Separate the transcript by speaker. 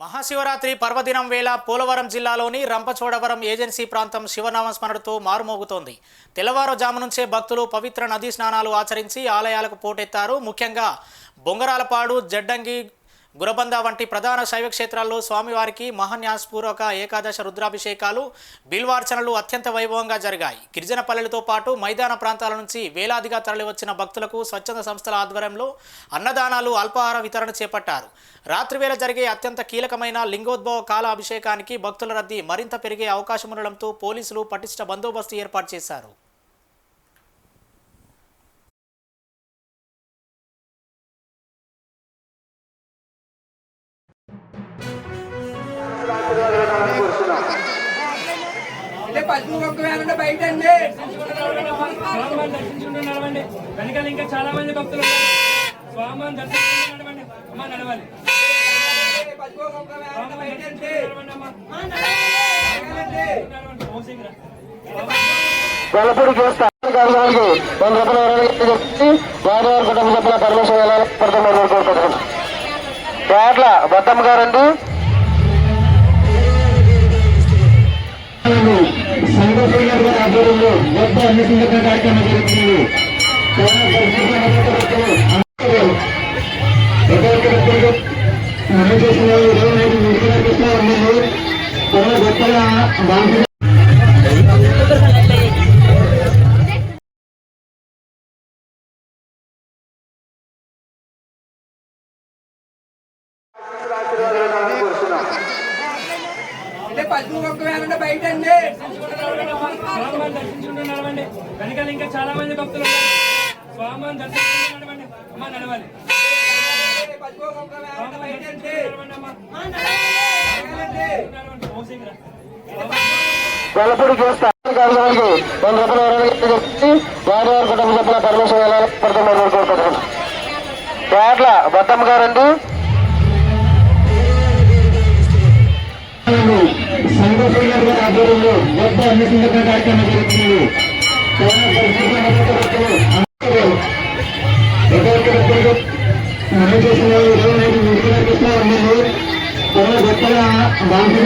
Speaker 1: మహాశివరాత్రి పర్వదినం వేళ పోలవరం జిల్లాలోని రంపచోడవరం ఏజెన్సీ ప్రాంతం శివనామ స్మరణతో మారుమోగుతోంది. తెల్లవారుజాము నుంచే భక్తులు పవిత్ర నదీ స్నానాలు ఆచరించి ఆలయాలకు పోటెత్తారు. ముఖ్యంగా బొంగరాలపాడు జడ్డంగి గురబంద వంటి ప్రధాన శైవ క్షేత్రాల్లో స్వామివారికి మహాన్యాసపూర్వక ఏకాదశ రుద్రాభిషేకాలు బిల్వార్చనలు అత్యంత వైభవంగా జరిగాయి. గిరిజన పల్లెలతో పాటు మైదాన ప్రాంతాల నుంచి వేలాదిగా తరలివచ్చిన భక్తులకు స్వచ్ఛంద సంస్థల ఆధ్వర్యంలో అన్నదానాలు అల్పాహార వితరణ చేపట్టారు. రాత్రివేళ జరిగే అత్యంత కీలకమైన లింగోద్భవ కాల అభిషేకానికి భక్తుల రద్దీ మరింత పెరిగే అవకాశం ఉండడంతో పోలీసులు పటిష్ట బందోబస్తు ఏర్పాటు చేశారు.
Speaker 2: అంటే పసుపు ఒక్క వేలంటే బయట అండి.
Speaker 3: నడవండి. వెనకాల ఇంకా చాలా మంది భక్తులు దర్శించుకుంటూ నడవండి. అమ్మ నడవాలి.
Speaker 4: వెలపూడి స్థానిక అధికారులకు వంద రూపాయల వారి కుటుంబ సభ్యుల పరమేశ్వర ఎలా పడుతున్నారు కోరుకుంటున్నాం. పేట్ల బద్దమ్మ గారండి. సంఘటన గారి ఆధ్వర్యంలో గొప్ప కార్యక్రమం జరుగుతుంది. చేసిన గొప్పగా
Speaker 2: అంటే ఒక్క వేలంటే బయట అండి
Speaker 3: స్వామివారిని దర్శించుకుంటూ నడవండి. వెనకాల ఇంకా చాలా మంది భక్తులు ఉన్నారు. స్వామివారిని దర్శించుకుంటూ నడవండి. అమ్మ నడవాలి.
Speaker 2: పసుపు ఒక్క వేలంటే
Speaker 4: వెలపూడి స్థానిక అధికారులకు వంద రూపాయల వివరాలు చెప్పి వారి వారి కుటుంబ సభ్యుల పరమేశ్వర ఎలా పడుతున్నారు కోరుకుంటున్నాం పేట్ల బద్దమ్మ గారండి. ఆధ్వర్యంలో గొప్ప అన్నిటికీ కార్యక్రమం జరుగుతుంది. చేసిన ఇరవై ఐదు ముడికి కృష్ణ గొప్పగా బాగా